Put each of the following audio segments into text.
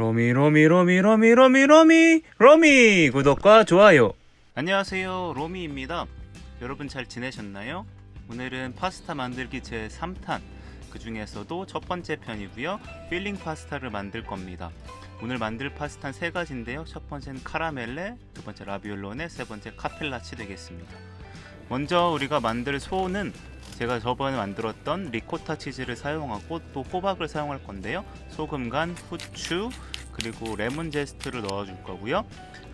로미 로미 로미 로미 로미 로미 로미. 구독과 좋아요. 안녕하세요. 로미입니다. 여러분 잘 지내셨나요? 오늘은 파스타 만들기 제 3탄. 그 중에서도 첫 번째 편이고요. 필링 파스타를 만들 겁니다. 오늘 만들 파스타는 세 가지인데요. 첫 번째는 카라멜레 두 번째 라비올로네 세 번째 카펠라치 되겠습니다. 먼저 우리가 만들 소는 제가 저번에 만들었던 리코타 치즈를 사용하고 또 호박을 사용할 건데요. 소금 간, 후추, 그리고 레몬 제스트를 넣어줄 거고요.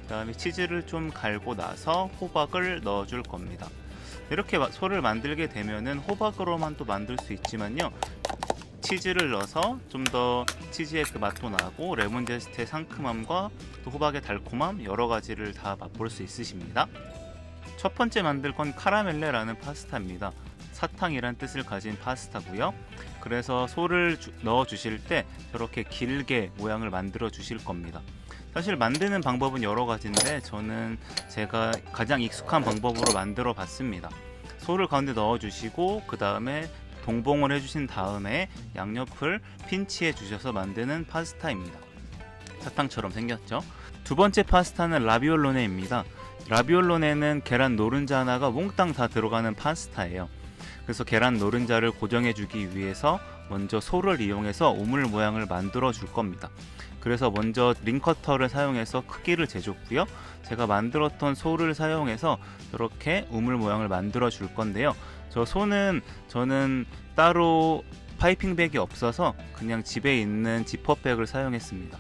그 다음에 치즈를 좀 갈고 나서 호박을 넣어줄 겁니다. 이렇게 마- 소를 만들게 되면은 호박으로만 또 만들 수 있지만요. 치즈를 넣어서 좀 더 치즈의 그 맛도 나고 레몬 제스트의 상큼함과 또 호박의 달콤함 여러 가지를 다 맛볼 수 있으십니다. 첫 번째 만들 건 카라멜레라는 파스타입니다. 사탕이란 뜻을 가진 파스타고요. 그래서 소를 주- 넣어 주실 때 저렇게 길게 모양을 만들어 주실 겁니다. 사실 만드는 방법은 여러 가지인데 저는 제가 가장 익숙한 방법으로 만들어 봤습니다. 소를 가운데 넣어 주시고 그 다음에 동봉을 해주신 다음에 양옆을 pin치해 주셔서 만드는 파스타입니다. 사탕처럼 생겼죠. 두 번째 파스타는 라비올로네입니다. 라비올로네는 계란 노른자 하나가 몽땅 다 들어가는 파스타예요. 그래서 계란 노른자를 고정해 주기 위해서 먼저 소를 이용해서 우물 모양을 만들어 줄 겁니다. 그래서 먼저 링커터를 사용해서 크기를 재줬고요. 제가 만들었던 소를 사용해서 저렇게 우물 모양을 만들어 줄 건데요. 저 소는 저는 따로 파이핑백이 없어서 그냥 집에 있는 지퍼백을 사용했습니다.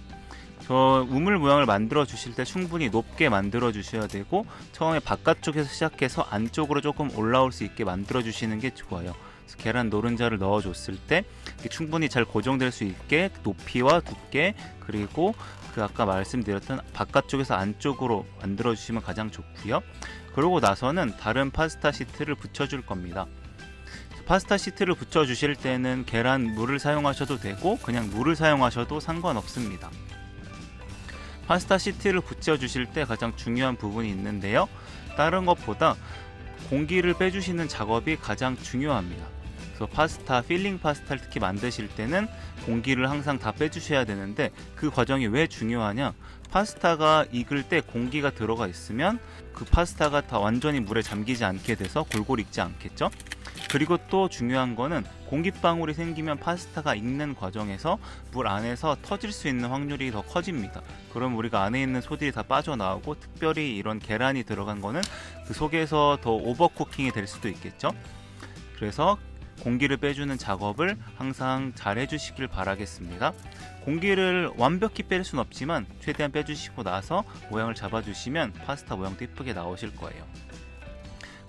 저 우물 모양을 만들어 주실 때 충분히 높게 만들어 주셔야 되고 처음에 바깥쪽에서 시작해서 안쪽으로 조금 올라올 수 있게 만들어 주시는 게 좋아요. 계란 노른자를 넣어 줬을 때 충분히 잘 고정될 수 있게 높이와 두께 그리고 그 아까 말씀드렸던 바깥쪽에서 안쪽으로 만들어 주시면 가장 좋고요. 그러고 나서는 다른 파스타 시트를 붙여 줄 겁니다. 파스타 시트를 붙여 주실 때는 계란 물을 사용하셔도 되고 그냥 물을 사용하셔도 상관없습니다. 파스타 시트를 붙여 주실 때 가장 중요한 부분이 있는데요. 다른 것보다 공기를 빼주시는 작업이 가장 중요합니다. 그래서 파스타, 필링 파스타를 특히 만드실 때는 공기를 항상 다 빼주셔야 되는데 그 과정이 왜 중요하냐? 파스타가 익을 때 공기가 들어가 있으면 그 파스타가 다 완전히 물에 잠기지 않게 돼서 골고루 익지 않겠죠? 그리고 또 중요한 거는 공기방울이 생기면 파스타가 익는 과정에서 물 안에서 터질 수 있는 확률이 더 커집니다. 그럼 우리가 안에 있는 소들이 다 빠져나오고 특별히 이런 계란이 들어간 거는 그 속에서 더 오버쿠킹이 될 수도 있겠죠. 그래서 공기를 빼주는 작업을 항상 잘 해주시길 바라겠습니다. 공기를 완벽히 뺄 순 없지만 최대한 빼주시고 나서 모양을 잡아주시면 파스타 모양도 이쁘게 나오실 거예요.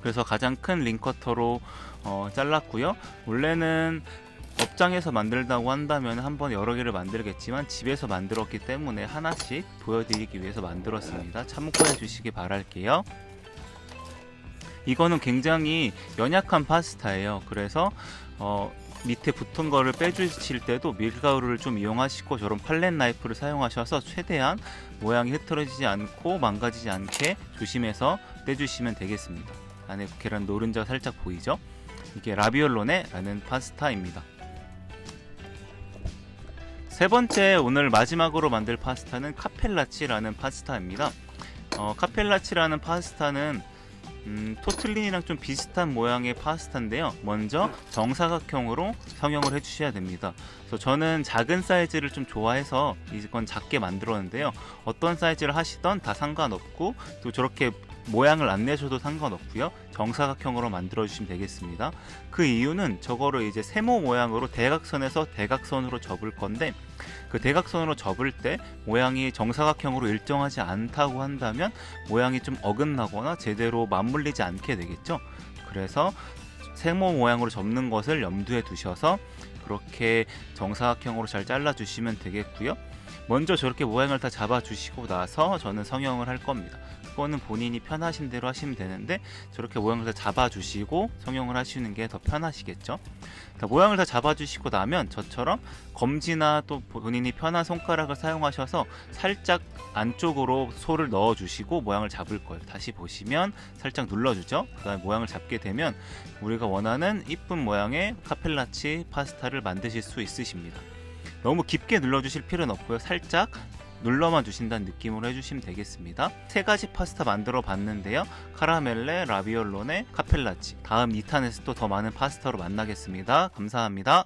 그래서 가장 큰 링커터로 어, 잘랐고요. 원래는 업장에서 만들다고 한다면 한 번 여러 개를 만들겠지만 집에서 만들었기 때문에 하나씩 보여드리기 위해서 만들었습니다. 참고해 주시기 바랄게요. 이거는 굉장히 연약한 파스타예요. 그래서 어, 밑에 붙은 거를 빼주실 때도 밀가루를 좀 이용하시고 저런 팔렛 나이프를 사용하셔서 최대한 모양이 흐트러지지 않고 망가지지 않게 조심해서 떼주시면 되겠습니다. 안에 계란 노른자가 살짝 보이죠? 이게 라비올로네라는 파스타입니다. 세 번째 오늘 마지막으로 만들 파스타는 카펠라치라는 파스타입니다. 어, 카펠라치라는 파스타는 음, 토틀린이랑 좀 비슷한 모양의 파스타인데요. 먼저 정사각형으로 성형을 해주셔야 됩니다. 그래서 저는 작은 사이즈를 좀 좋아해서 이건 작게 만들었는데요. 어떤 사이즈를 하시던 다 상관없고 또 저렇게 모양을 안 내셔도 상관없고요. 정사각형으로 만들어 주시면 되겠습니다. 그 이유는 저거를 이제 세모 모양으로 대각선에서 대각선으로 접을 건데 그 대각선으로 접을 때 모양이 정사각형으로 일정하지 않다고 한다면 모양이 좀 어긋나거나 제대로 맞물리지 않게 되겠죠. 그래서 세모 모양으로 접는 것을 염두에 두셔서 그렇게 정사각형으로 잘 잘라 주시면 되겠고요. 먼저 저렇게 모양을 다 잡아 주시고 나서 저는 성형을 할 겁니다. 그거는 본인이 편하신 대로 하시면 되는데 저렇게 모양을 다 잡아 주시고 성형을 하시는 게 더 편하시겠죠. 자, 모양을 다 잡아 주시고 나면 저처럼 검지나 또 본인이 편한 손가락을 사용하셔서 살짝 안쪽으로 소를 넣어 주시고 모양을 잡을 거예요. 다시 보시면 살짝 눌러 주죠. 그 다음에 모양을 잡게 되면 우리가 원하는 이쁜 모양의 카펠라치 파스타를 만드실 수 있으십니다. 너무 깊게 눌러주실 필요는 없고요. 살짝 눌러만 주신다는 느낌으로 해주시면 되겠습니다. 세 가지 파스타 만들어 봤는데요. 카라멜레, 라비올로네, 카펠라치. 다음 2탄에서 또 더 많은 파스타로 만나겠습니다. 감사합니다.